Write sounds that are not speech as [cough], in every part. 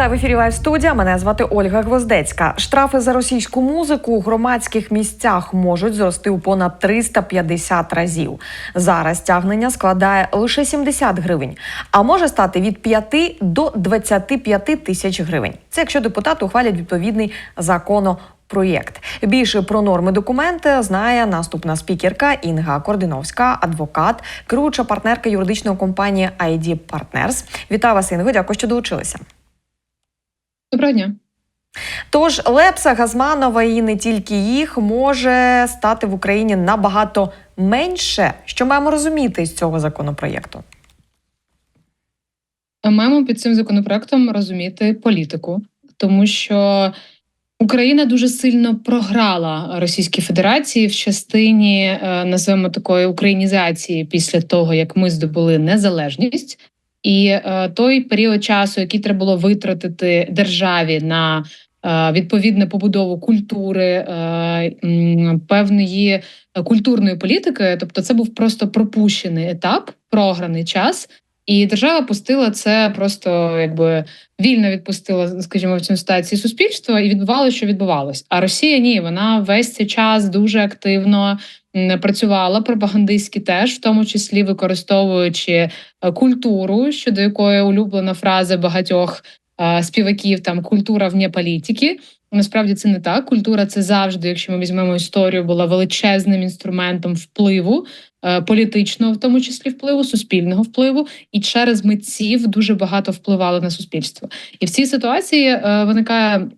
Вітаю в ефірі Лайв студія. Мене звати Ольга Гвоздецька. Штрафи за російську музику у громадських місцях можуть зрости у понад 350 разів. Зараз стягнення складає лише 70 гривень, а може стати від 5 до 25 тисяч гривень. Це якщо депутати ухвалять відповідний законопроєкт. Більше про норми документи знає наступна спікерка Інга Кординовська, адвокат, керуюча партнерка юридичної компанії ID Partners. Вітаю вас, Інго. Дякую, що долучилися. Доброго дня. Тож Лепса, Газманова і не тільки їх може стати в Україні набагато менше. Що маємо розуміти з цього законопроєкту? Маємо під цим законопроектом розуміти політику, тому що Україна дуже сильно програла Російській Федерації в частині е, називаємо такої українізації після того, як ми здобули незалежність. І е, той період часу, який треба було витратити державі на е, відповідну побудову культури, е, певної культурної політики, тобто це був просто пропущений етап, програний час. І держава пустила це просто якби вільно відпустила, скажімо, в цьому ситуації суспільство, і відбувалося, що відбувалось. А Росія ні, вона весь цей час дуже активно працювала пропагандистськи теж, в тому числі використовуючи е, культуру, щодо якої улюблена фраза багатьох е, співаків там культура вне політики. Насправді це не так. Культура це завжди, якщо ми візьмемо історію, була величезним інструментом впливу е, політичного, в тому числі впливу, суспільного впливу, і через митців дуже багато впливали на суспільство. І в цій ситуації е, виникає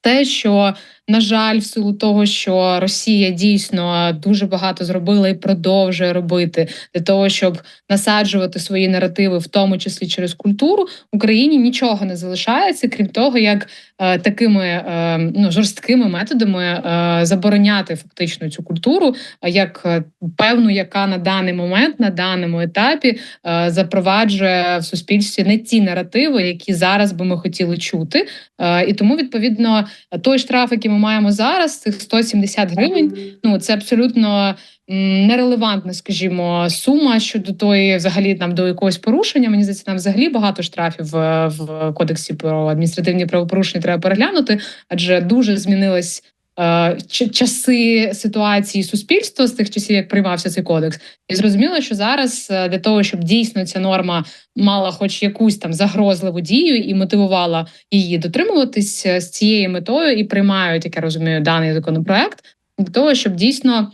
те, що на жаль, в силу того, що Росія дійсно дуже багато зробила і продовжує робити для того, щоб насаджувати свої наративи, в тому числі через культуру, Україні нічого не залишається, крім того, як е, такими е, ну жорсткими методами е, забороняти фактично цю культуру, е, як е, певну, яка на даний момент, на даному етапі е, запроваджує в суспільстві не ті наративи, які зараз би ми хотіли чути. Е, і тому відповідно той штраф, який ми маємо зараз, цих 170 гривень. Ну це абсолютно нерелевантна, скажімо, сума щодо тої, взагалі там до якогось порушення. Мені здається, нам взагалі багато штрафів е, в кодексі про адміністративні правопорушення треба переглянути, адже дуже змінилась. Е, Часи ситуації суспільства з тих часів, як приймався цей кодекс, і зрозуміло, що зараз е, для того, щоб дійсно ця норма мала хоч якусь там загрозливу дію і мотивувала її дотримуватись е, з цією метою, і приймають, як я розумію, даний законопроект для того, щоб дійсно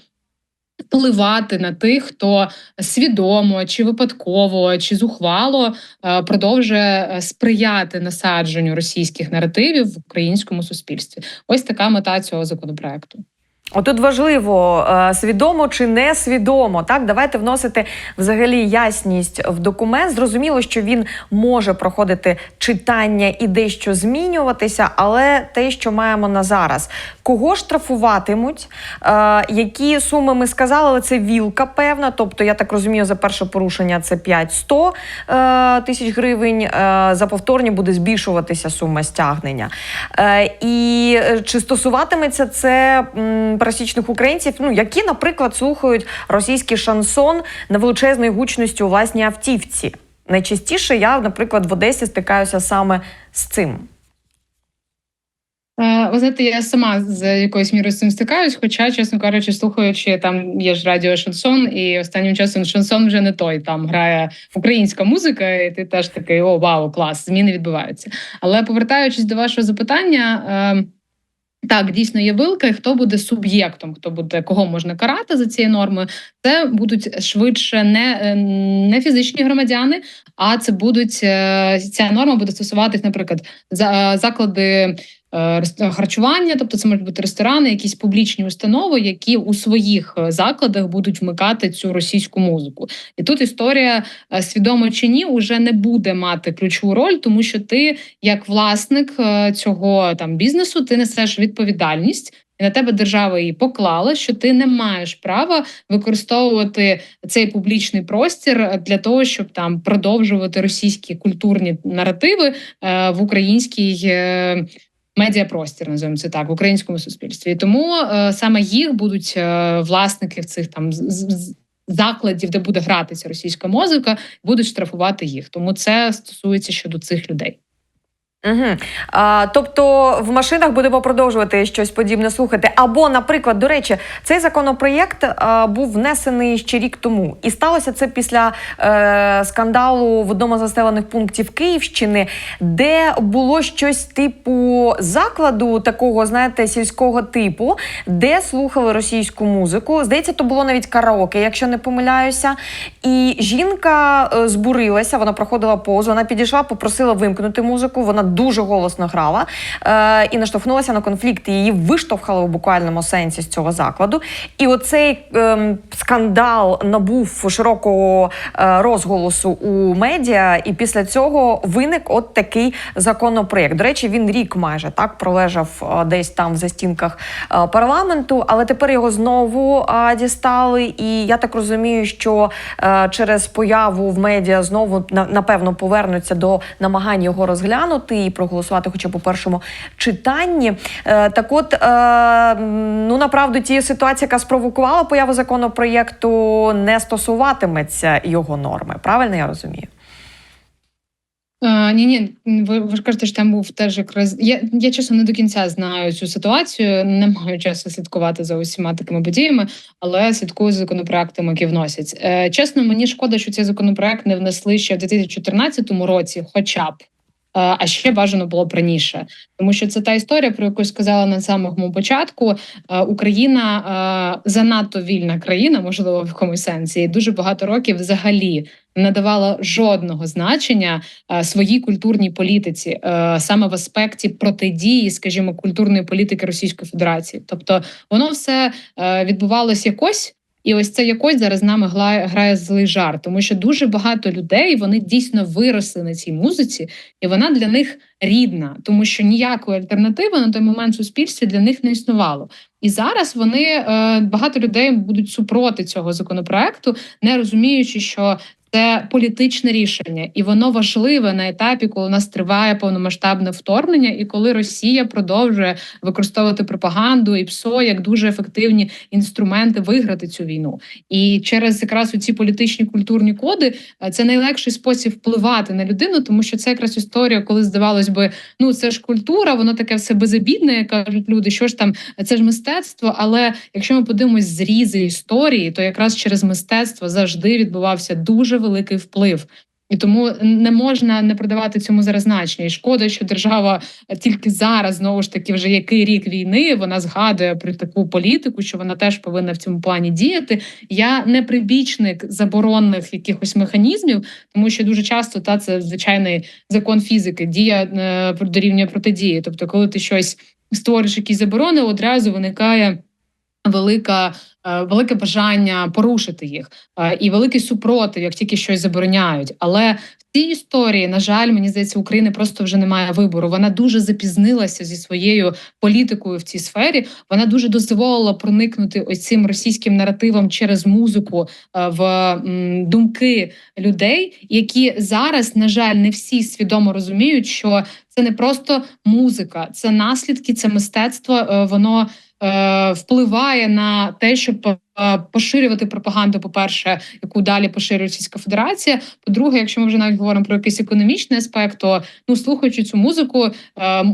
впливати на тих, хто свідомо чи випадково, чи зухвало е, продовжує е, сприяти насадженню російських наративів в українському суспільстві. Ось така мета цього законопроекту. Отут важливо е, свідомо чи не свідомо. Так, давайте вносити взагалі ясність в документ. Зрозуміло, що він може проходити читання і дещо змінюватися, але те, що маємо на зараз, кого штрафуватимуть, е, які суми ми сказали, але це вілка певна. Тобто, я так розумію, за перше порушення це 5-100 е, тисяч гривень. За повторні буде збільшуватися сума стягнення. І чи стосуватиметься це пересічних українців, ну які, наприклад, слухають російський шансон на величезної гучності у власній автівці? Найчастіше я, наприклад, в Одесі стикаюся саме з цим. Е, Ви знаєте, я сама з якоюсь мірою з цим стикаюсь, хоча, чесно кажучи, слухаючи, там є ж радіо шансон, і останнім часом шансон вже не той. Там грає українська музика, і ти теж такий о, вау, клас, зміни відбуваються. Але повертаючись до вашого запитання. Так, дійсно є вилка, і хто буде суб'єктом, хто буде кого можна карати за цією нормою. Це будуть швидше не, е, не фізичні громадяни, а це будуть е, ця норма буде стосуватись, наприклад, заклади е, рест- харчування, тобто це можуть бути ресторани, якісь публічні установи, які у своїх е, закладах будуть вмикати цю російську музику. І тут історія е, свідомо чи ні, уже не буде мати ключову роль, тому що ти, як власник е, цього там бізнесу, ти несеш відповідальність. І на тебе держава її поклала, що ти не маєш права використовувати цей публічний простір для того, щоб там продовжувати російські культурні наративи е, в українській е, медіапростір, називаємо це так, в українському суспільстві. Тому е, саме їх будуть е, власники цих там з- закладів, де буде гратися російська музика, будуть штрафувати їх. Тому це стосується щодо цих людей. Угу. А, тобто в машинах будемо продовжувати щось подібне слухати. Або, наприклад, до речі, цей законопроєкт а, був внесений ще рік тому, і сталося це після е, скандалу в одному з населених пунктів Київщини, де було щось типу закладу, такого, знаєте, сільського типу, де слухали російську музику. Здається, то було навіть караоке, якщо не помиляюся. І жінка е, збурилася, вона проходила повз, вона підійшла, попросила вимкнути музику. Вона дуже голосно грала е, і наштовхнулася на конфлікт. Її виштовхали в буквальному сенсі з цього закладу. І оцей ем, скандал набув широкого е, розголосу у медіа. І після цього виник от такий законопроєкт. До речі, він рік майже так пролежав е, десь там в застінках е, парламенту, але тепер його знову е, дістали. І я так розумію, що е, через появу в медіа знову напевно повернуться до намагань його розглянути і проголосувати, хоча б у першому читанні. Е, так, от е, ну направду ті ситуація, яка спровокувала появу законопроєкту, не стосуватиметься його норми. Правильно я розумію? Ні, ні, ви, ви ж кажете, що там був теж якраз. Я, я чесно не до кінця знаю цю ситуацію, не маю часу слідкувати за усіма такими подіями, але слідкую за законопроектами, які вносять. Е, чесно, мені шкода, що цей законопроект не внесли ще в 2014 році, хоча б. Е, А ще бажано було б раніше, тому що це та історія, про яку я сказала на самому початку. Е, Україна е, занадто вільна країна, можливо, в якомусь сенсі, і дуже багато років взагалі не давала жодного значення своїй культурній політиці, саме в аспекті протидії, скажімо, культурної політики Російської Федерації. Тобто воно все відбувалось якось. І ось це якось зараз з нами грає, злий жарт, тому що дуже багато людей вони дійсно виросли на цій музиці, і вона для них рідна, тому що ніякої альтернативи на той момент в суспільстві для них не існувало. І зараз вони е, багато людей будуть супроти цього законопроекту, не розуміючи, що це політичне рішення, і воно важливе на етапі, коли у нас триває повномасштабне вторгнення, і коли Росія продовжує використовувати пропаганду і ПСО як дуже ефективні інструменти виграти цю війну. І через якраз у ці політичні культурні коди е, це найлегший спосіб впливати на людину, тому що це якраз історія, коли здавалось би, ну це ж культура, воно таке все безобідне, кажуть люди. Що ж там, це ж мистецтво. Але якщо ми подивимось зрізи історії, то якраз через мистецтво завжди відбувався дуже великий вплив. І тому не можна не придавати цьому зараз значення. І шкода, що держава тільки зараз знову ж таки вже який рік війни вона згадує про таку політику, що вона теж повинна в цьому плані діяти. Я не прибічник заборонних якихось механізмів, тому що дуже часто та це звичайний закон фізики, дія е, дорівнює протидії. Тобто, коли ти щось створиш, якісь заборони, одразу виникає велика. е, Велике бажання порушити їх е, і великий супротив, як тільки щось забороняють. Але в цій історії, на жаль, мені здається, України просто вже немає вибору. Вона дуже запізнилася зі своєю політикою в цій сфері. Вона дуже дозволила проникнути ось цим російським наративом через музику е, в думки людей, які зараз, на жаль, не всі свідомо розуміють, що це не просто музика, це наслідки, це мистецтво. Воно впливає на те, щоб е, поширювати пропаганду, по-перше, яку далі поширює Російська Федерація. По-друге, якщо ми вже навіть говоримо про якийсь економічний аспект, то ну слухаючи цю музику, е,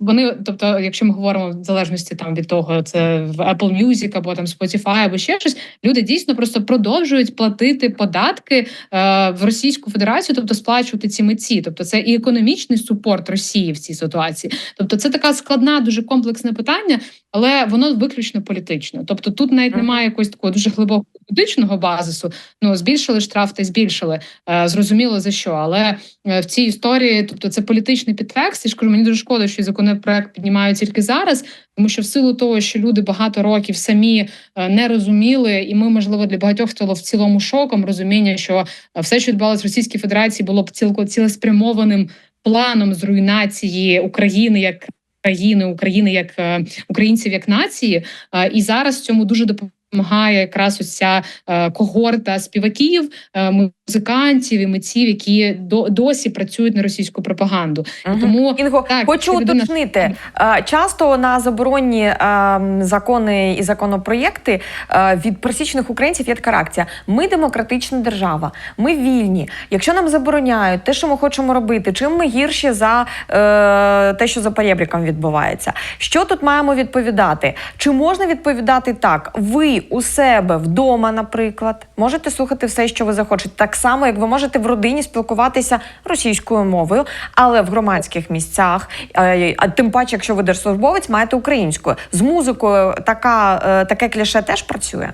вони, тобто, якщо ми говоримо в залежності там від того, це в Apple Music або там Spotify, або ще щось, люди дійсно просто продовжують платити податки е, в Російську Федерацію, тобто сплачувати ці митці. Тобто, це і економічний супорт Росії в цій ситуації. Тобто, це така складна, дуже комплексне питання, але воно виключно політичне. Тобто, тут навіть немає якогось дуже глибокого політичного базису. Ну збільшили штраф та збільшили. Е, зрозуміло за що, але е, в цій історії, тобто, це політичний підтекст. І ж мені дуже шкода, що законопроект піднімають тільки зараз, тому що в силу того, що люди багато років самі е, не розуміли, і ми, можливо, для багатьох стало в цілому шоком розуміння, що е, все, що відбувалося в Російській Федерації, було б цілко цілеспрямованим планом з руйнації України як країни, України як українців як нації. І зараз цьому дуже допомагає допомагає якраз ось ця е, когорта співаків, е, музикантів і митців, які до, досі працюють на російську пропаганду. Мгм. Тому Інго, так, хочу людина- уточнити. е, Часто на заборонні е, закони і законопроєкти е, від пересічних українців є така реакція: ми демократична держава, ми вільні. Якщо нам забороняють те, що ми хочемо робити, чим ми гірші за е, те, що за перебріком відбувається. Що тут маємо відповідати? Чи можна відповідати так? Ви у себе вдома, наприклад, можете слухати все, що ви захочете, так само, як ви можете в родині спілкуватися російською мовою, але в громадських місцях, е, а тим паче, якщо ви держслужбовець, маєте українською. З музикою така, е, таке кліше теж працює.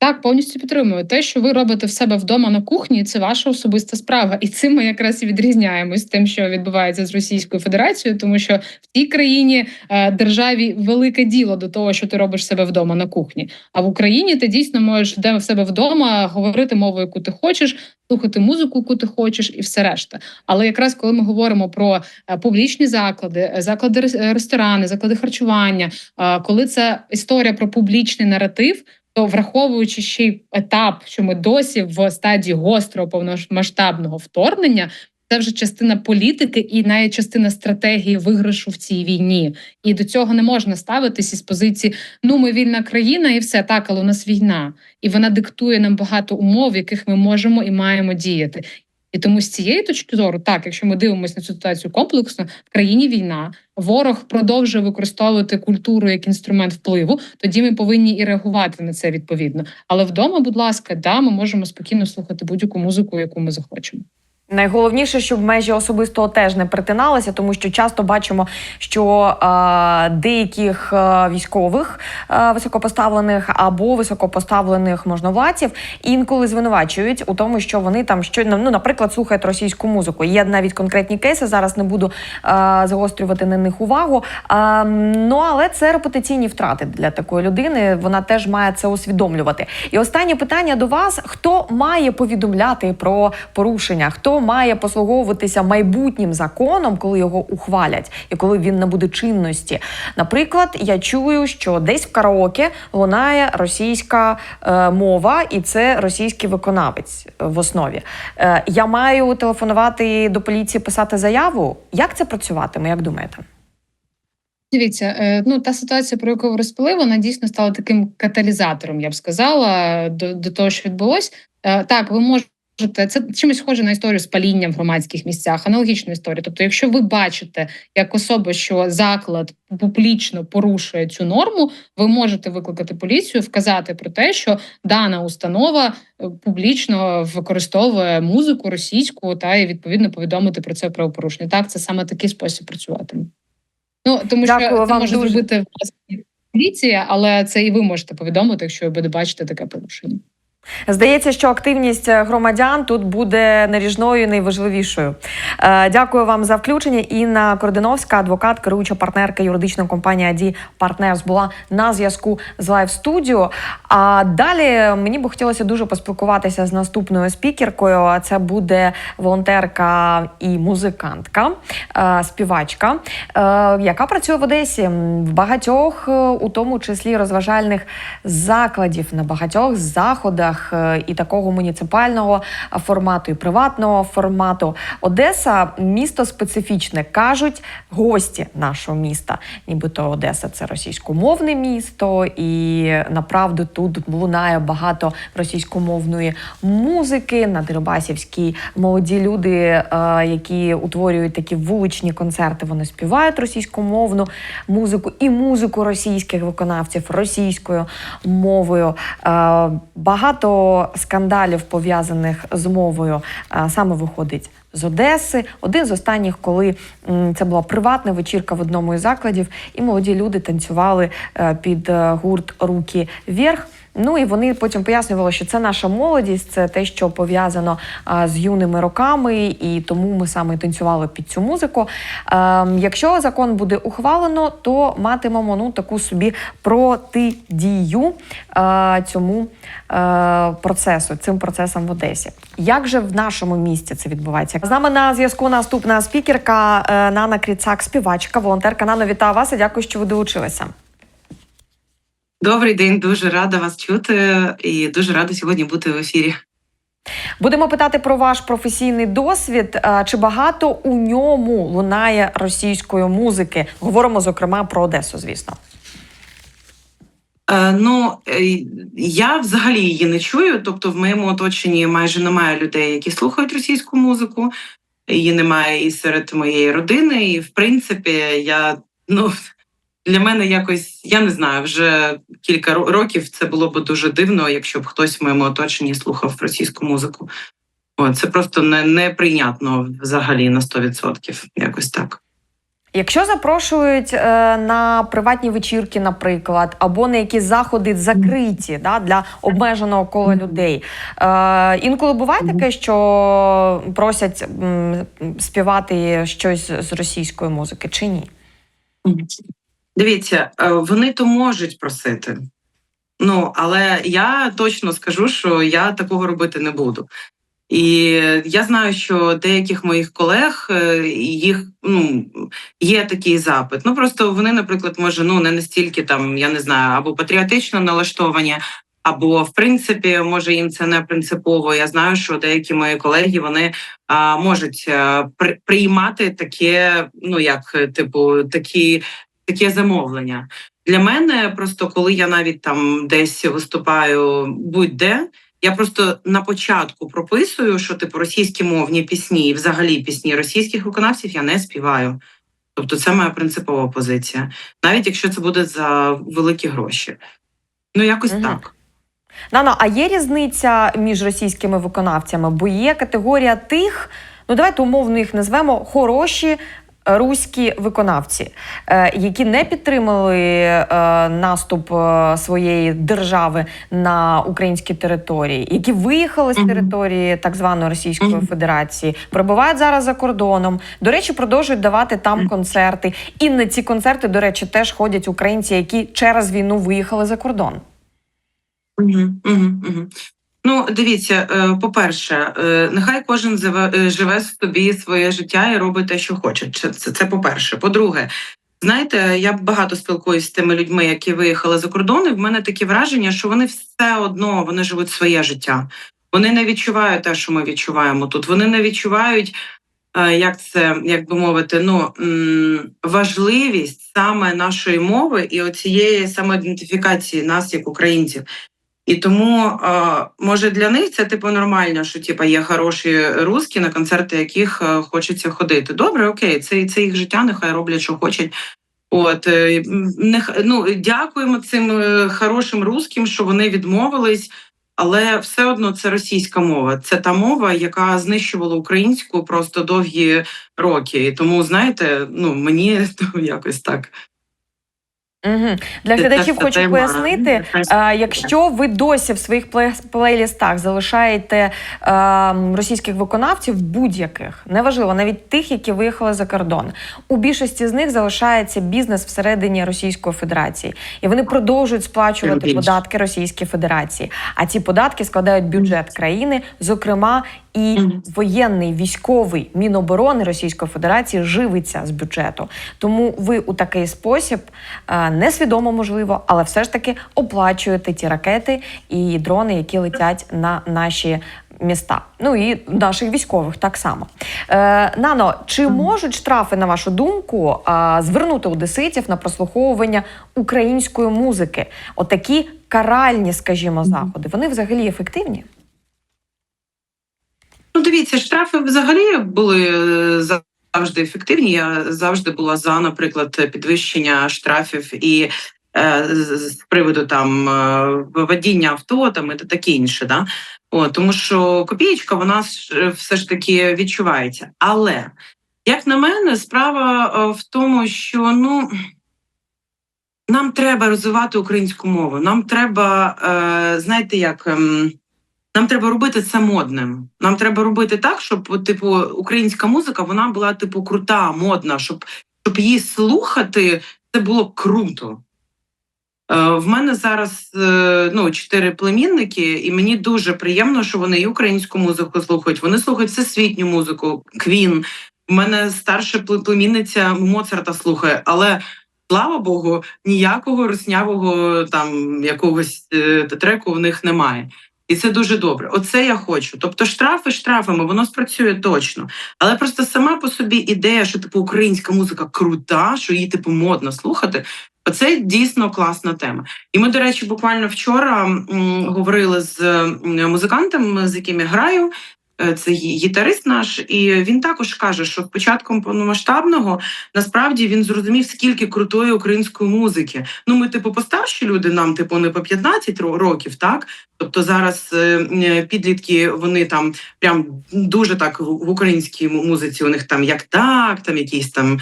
Так, повністю підтримую. Те, що ви робите в себе вдома на кухні, це ваша особиста справа. І цим ми якраз і відрізняємось тим, що відбувається з Російською Федерацією, тому що в цій країні е, державі велике діло до того, що ти робиш себе вдома на кухні. А в Україні ти дійсно можеш де в себе вдома говорити мовою, яку ти хочеш, слухати музику, яку ти хочеш, і все решта. Але якраз коли ми говоримо про е, публічні заклади, е, заклади рес- ресторани, заклади харчування, коли це історія про публічний наратив. То враховуючи ще й етап, що ми досі в стадії гострого повномасштабного вторгнення, це вже частина політики і навіть частина стратегії виграшу в цій війні. І до цього не можна ставитись із позиції: ну ми вільна країна, і все так, але у нас війна, і вона диктує нам багато умов, в яких ми можемо і маємо діяти. І тому з цієї точки зору, так, якщо ми дивимося на цю ситуацію комплексно, в країні війна, ворог продовжує використовувати культуру як інструмент впливу, тоді ми повинні і реагувати на це відповідно. Але вдома, будь ласка, да, ми можемо спокійно слухати будь-яку музику, яку ми захочемо. Найголовніше, щоб межі особистого теж не перетиналися, тому що часто бачимо, що е, деяких е, військових е, високопоставлених або високопоставлених можновладців інколи звинувачують у тому, що вони там що ну, наприклад, слухають російську музику. Є навіть конкретні кейси. Зараз не буду е, загострювати на них увагу. Е, ну але це репутаційні втрати для такої людини. Вона теж має це усвідомлювати. І останнє питання до вас: хто має повідомляти про порушення? Хто має послуговуватися майбутнім законом, коли його ухвалять, і коли він набуде чинності? Наприклад, я чую, що десь в караоке лунає російська е, мова, і це російський виконавець е, в основі. Е, я маю телефонувати до поліції, писати заяву. Як це працюватиме? Як думаєте? Дивіться, е, ну та ситуація, про яку ви розповіли, вона дійсно стала таким каталізатором, я б сказала, до, до того, що відбулось. Е, Так, ви можете. Це чимось схоже на історію з палінням в громадських місцях, аналогічна історія. Тобто, якщо ви бачите як особа, що заклад публічно порушує цю норму, ви можете викликати поліцію, вказати про те, що дана установа е, публічно використовує музику російську та і відповідно повідомити про це правопорушення. Так, це саме такий спосіб працюватиме. Ну тому Дякую що це може дуже. зробити власне поліція, але це і ви можете повідомити, якщо ви будете бачити таке порушення. Здається, що активність громадян тут буде наріжною і найважливішою. Е, Дякую вам за включення. Інна Кординовська, адвокат, керуюча партнерка юридичної компанії «Аді Партнерс, була на зв'язку з Лайв Студіо. А далі мені би хотілося дуже поспілкуватися з наступною спікеркою. Це буде волонтерка і музикантка, е, співачка, е, яка працює в Одесі в багатьох, е, у тому числі розважальних закладів, на багатьох заходах е, і такого муніципального формату, і приватного формату. Одеса місто специфічне, кажуть гості нашого міста. Нібито Одеса це російськомовне місто, і направду тут лунає багато російськомовної музики. На Дерибасівській молоді люди, е, які утворюють такі вуличні концерти, вони співають російськомовну музику і музику російських виконавців російською мовою. Е, Багато скандалів пов'язаних з мовою саме виходить. З Одеси один з останніх, коли це була приватна вечірка в одному із закладів, і молоді люди танцювали е, під е, гурт Руки вверх. Ну і вони потім пояснювали, що це наша молодість, це те, що пов'язано з юними роками, і тому ми саме танцювали під цю музику. Ем, якщо закон буде ухвалено, то матимемо ну таку собі протидію е, цьому е, процесу, цим процесам в Одесі. Як же в нашому місті це відбувається? З нами на зв'язку наступна спікерка е, Нана Кріцак, співачка, волонтерка. Нано, вітаю вас і дякую, що ви долучилися. Добрий день, дуже рада вас чути і дуже рада сьогодні бути в ефірі. Будемо питати про ваш професійний досвід. Чи багато у ньому лунає російської музики? Говоримо зокрема про Одесу, звісно. Е, ну е, я взагалі її не чую. Тобто, в моєму оточенні майже немає людей, які слухають російську музику. Її немає і серед моєї родини. І в принципі, я ну для мене якось я не знаю, вже кілька років це було б дуже дивно, якщо б хтось в моєму оточенні слухав російську музику. О, це просто не, неприйнятно взагалі на 100%. Якось так. Якщо запрошують е, на приватні вечірки, наприклад, або на якісь заходи закриті да, для обмеженого кола людей, е, інколи буває таке, що просять м, співати щось з російської музики, чи ні? Дивіться, е, вони то можуть просити. Ну, але я точно скажу, що я такого робити не буду. І я знаю, що деяких моїх колег е, їх ну є такий запит. Ну просто вони, наприклад, може, ну не настільки там, я не знаю, або патріотично налаштовані, або в принципі, може їм це не принципово. Я знаю, що деякі мої колеги вони а, можуть при, приймати таке, ну як е, типу, такі таке замовлення. Для мене просто коли я навіть там десь виступаю будь-де, я просто на початку прописую, що типу російські мовні пісні, і взагалі пісні російських виконавців я не співаю. Тобто це моя принципова позиція, навіть якщо це буде за великі гроші. Ну якось Мгм. так. Нано, а є різниця між російськими виконавцями? Бо є категорія тих, ну давайте умовно їх назвемо хороші. Руські виконавці, е, які не підтримали е, наступ е, своєї держави на українські території, які виїхали з території так званої Російської Федерації, перебувають зараз за кордоном. До речі, продовжують давати там концерти. І на ці концерти, до речі, теж ходять українці, які через війну виїхали за кордон. Угу, угу, угу. Ну, дивіться, е, по-перше, е, нехай кожен е, живе собі своє життя і робить те, що хоче. Це, це, по-перше. По-друге, знаєте, я багато спілкуюся з тими людьми, які виїхали за кордон, і в мене таке враження, що вони все одно вони живуть своє життя. Вони не відчувають те, що ми відчуваємо тут. Вони не відчувають, як це, як би мовити, ну важливість саме нашої мови і оцієї самоідентифікації нас як українців. І тому може для них це типу нормально, що типу, є хороші русські, на концерти яких е, хочеться ходити. Добре, окей, це, це їх життя, нехай роблять, що хочуть. От е, нех, ну, дякуємо цим е, хорошим русським, що вони відмовились, але все одно це російська мова. Це та мова, яка знищувала українську просто довгі роки. І тому, знаєте, ну мені [laughs] ну, якось так. Угу. Для Це глядачів та хочу тема. пояснити, е, якщо ви досі в своїх плей- плейлістах залишаєте російських виконавців, будь-яких, неважливо, навіть тих, які виїхали за кордон, у більшості з них залишається бізнес всередині Російської Федерації, і вони продовжують сплачувати податки Російській Федерації. А ці податки складають бюджет країни, зокрема. І воєнний військовий міноборони Російської Федерації живиться з бюджету. Тому ви у такий спосіб несвідомо можливо, але все ж таки оплачуєте ті ракети і дрони, які летять на наші міста. Ну і наших військових так само. Е, Нано, чи можуть штрафи, на вашу думку, е, звернути одеситів на прослуховування української музики? Отакі каральні, скажімо, заходи. Вони взагалі ефективні? Ну, дивіться, штрафи взагалі були е, завжди ефективні. Я завжди була за, наприклад, підвищення штрафів і е, з приводу там е, водіння авто там і таке інше. Да? О, тому що копієчка вона все ж таки відчувається. Але як на мене, справа е, в тому, що ну. Нам треба розвивати українську мову. Нам треба, знаєте, як ем, нам треба робити це модним. Нам треба робити так, щоб типу українська музика вона була типу крута, модна, щоб, щоб її слухати, це було круто. Е, в мене зараз е, ну, чотири племінники, і мені дуже приємно, що вони і українську музику слухають. Вони слухають всесвітню музику, Квін. У мене старша пле- племінниця Моцарта слухає, але слава Богу, ніякого руснявого там якогось е, треку в них немає. І це дуже добре. Оце я хочу. Тобто, штрафи штрафами, воно спрацює точно. Але просто сама по собі ідея, що типу українська музика крута, що її типу модно слухати. Оце дійсно класна тема. І ми, до речі, буквально вчора м, говорили з музикантом, з яким я граю. Е, Це гітарист наш, і він також каже, що початком повномасштабного насправді він зрозумів, скільки крутої української музики. Ну, ми, типу, постарші люди, нам, типу, не по 15 років, так? Тобто зараз е, е, підлітки вони там прям дуже так в в українській музиці. У них там як так, там якісь там.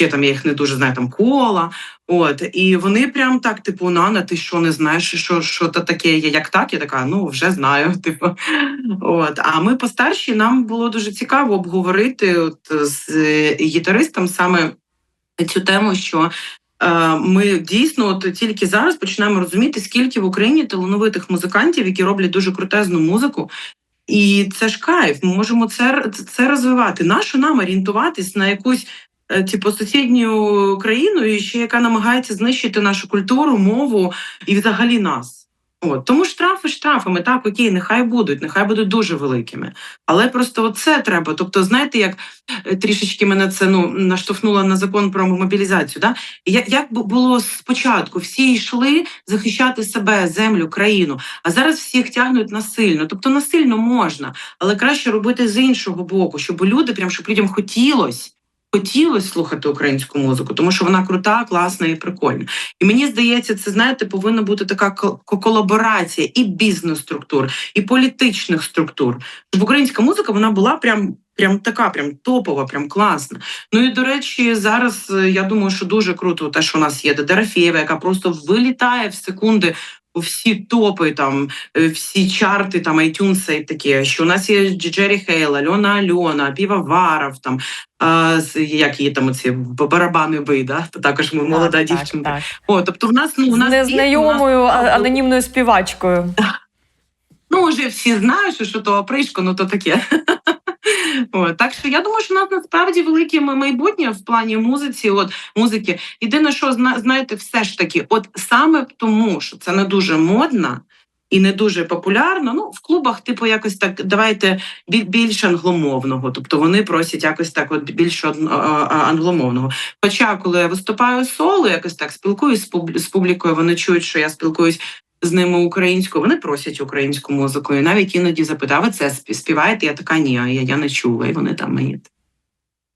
Я там я їх не дуже знаю, там кола. От і вони прям так, типу, Нана, ти що не знаєш, що, що то таке є, як так? Я така, ну вже знаю. [laughs] Типу, от. А ми постарші, нам було дуже цікаво обговорити от, з е, гітаристом саме цю тему, що е, ми дійсно от тільки зараз починаємо розуміти, скільки в Україні талановитих музикантів, які роблять дуже крутезну музику. І це ж кайф. Ми можемо це, це розвивати. Нащо нам орієнтуватись на якусь типу сусідню країну, і ще яка намагається знищити нашу культуру, мову і взагалі нас. От тому штрафи штрафами, так окей, нехай будуть, нехай будуть дуже великими. Але просто оце треба. Тобто, знаєте, як е, трішечки мене це ну наштовхнуло на закон про мобілізацію. Да? Як, як бу- було спочатку, всі йшли захищати себе, землю, країну, а зараз всіх тягнуть насильно. Тобто насильно можна, але краще робити з іншого боку, щоб люди, прям щоб людям хотілось. Хотілося слухати українську музику, тому що вона крута, класна і прикольна. І мені здається, це знаєте, повинна бути така ко- ко- колаборація і бізнес-структур, і політичних структур. Щоб українська музика вона була прям, прям така, прям топова, прям класна. Ну і до речі, зараз е, я думаю, що дуже круто те, що у нас є Дедерафєва, яка просто вилітає в секунди всі топи, там е, всі чарти, там iTunes і таке. Що у нас є Джері Хейл, Альона Альона, Півоваров, там а, як її там оці барабани ви, да? Також ми молода Так, так, дівчинка. так. О, тобто в нас ну у нас незнайомою нас- анонімною співачкою. [laughs] Ну, вже всі знають, що то опришко, ну то таке. [laughs] От, так що я думаю, що у нас насправді велике майбутнє в плані музиці, от музики. Єдине, що зна- знаєте, все ж таки, от саме тому, що це не дуже модно і не дуже популярно. Ну, в клубах, типу, якось так давайте більш англомовного. Тобто вони просять якось так, от більш англомовного. Хоча, коли я виступаю соло, якось так спілкуюсь з публікою, вони чують, що я спілкуюсь з ними українською, вони просять українську музику. І навіть іноді запитав, ви це співаєте? Я така ні, я, я не чула, і вони там мені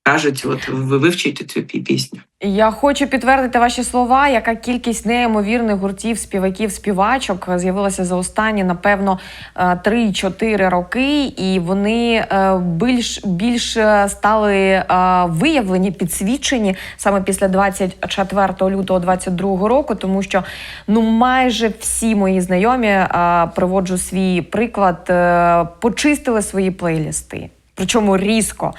кажуть, от ви вивчите цю пі- пісню. Я хочу підтвердити ваші слова, яка кількість неймовірних гуртів, співаків, співачок з'явилася за останні, напевно, е, 3-4 роки, і вони е, більш більш е, стали е, виявлені, підсвічені саме після 24 лютого 2022 року, тому що ну майже всі мої знайомі е, приводжу свій приклад, е, почистили свої плейлісти. Причому різко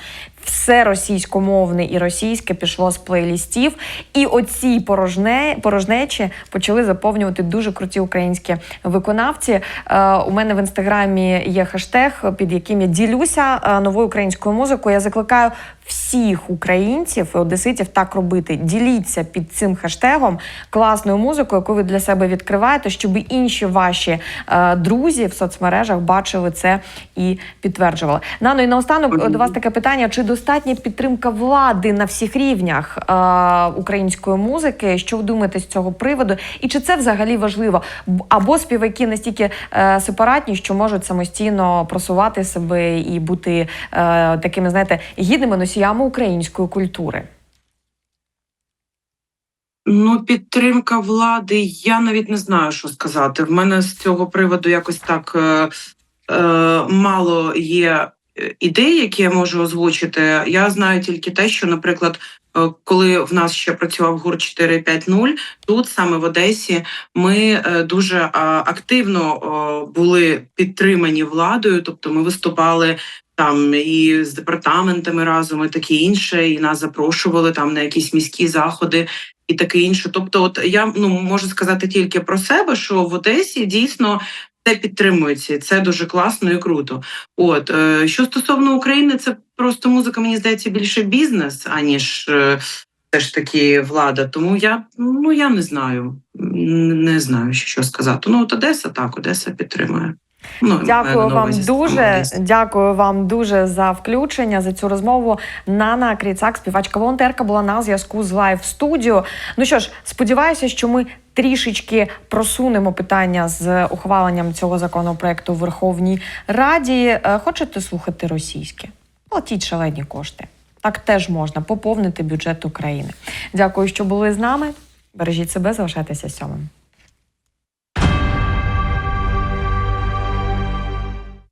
все російськомовне і російське пішло з плейлістів, і оці порожне, порожнечі почали заповнювати дуже круті українські виконавці. Е, у мене в інстаграмі є хештег, під яким я ділюся е, новою українською музикою. Я закликаю всіх українців і одеситів так робити. Діліться під цим хештегом класною музикою, яку ви для себе відкриваєте, щоб інші ваші е, друзі в соцмережах бачили це і підтверджували. Нано, і наостанок е, до вас таке питання: чи достатня підтримка влади на всіх рівнях е, української музики? Що ви думаєте з цього приводу? І чи це взагалі важливо? Або співаки настільки е, сепаратні, що можуть самостійно просувати себе і бути е, такими, знаєте, гідними носіями української культури? Ну, підтримка влади, я навіть не знаю, що сказати. В мене з цього приводу якось так е, е, мало є е, ідей, які я можу озвучити. Я знаю тільки те, що, наприклад, е, коли в нас ще працював гур 4.5.0, тут саме в Одесі ми дуже активно були підтримані владою, тобто ми виступали. Там і з департаментами разом, і таке інше, і нас запрошували там на якісь міські заходи і таке інше. Тобто, от я ну можу сказати тільки про себе, що в Одесі дійсно це підтримується, це дуже класно і круто. От е, що стосовно України, це просто музика, мені здається, більше бізнес, аніж е, все ж таки влада. Тому я ну я не знаю. Не знаю, що сказати. Ну, от Одеса так, Одеса підтримує. Ну, Дякую на вам дуже. Дякую вам дуже за включення за цю розмову. Нана Кріцак, співачка волонтерка, була на зв'язку з Лайв студіо. Ну що ж, сподіваюся, що ми трішечки просунемо питання з ухваленням цього законопроекту в Верховній Раді. Е, Хочете слухати російське? Платіть шалені кошти. Так теж можна поповнити бюджет України. Дякую, що були з нами. Бережіть себе, залишайтеся сьомим.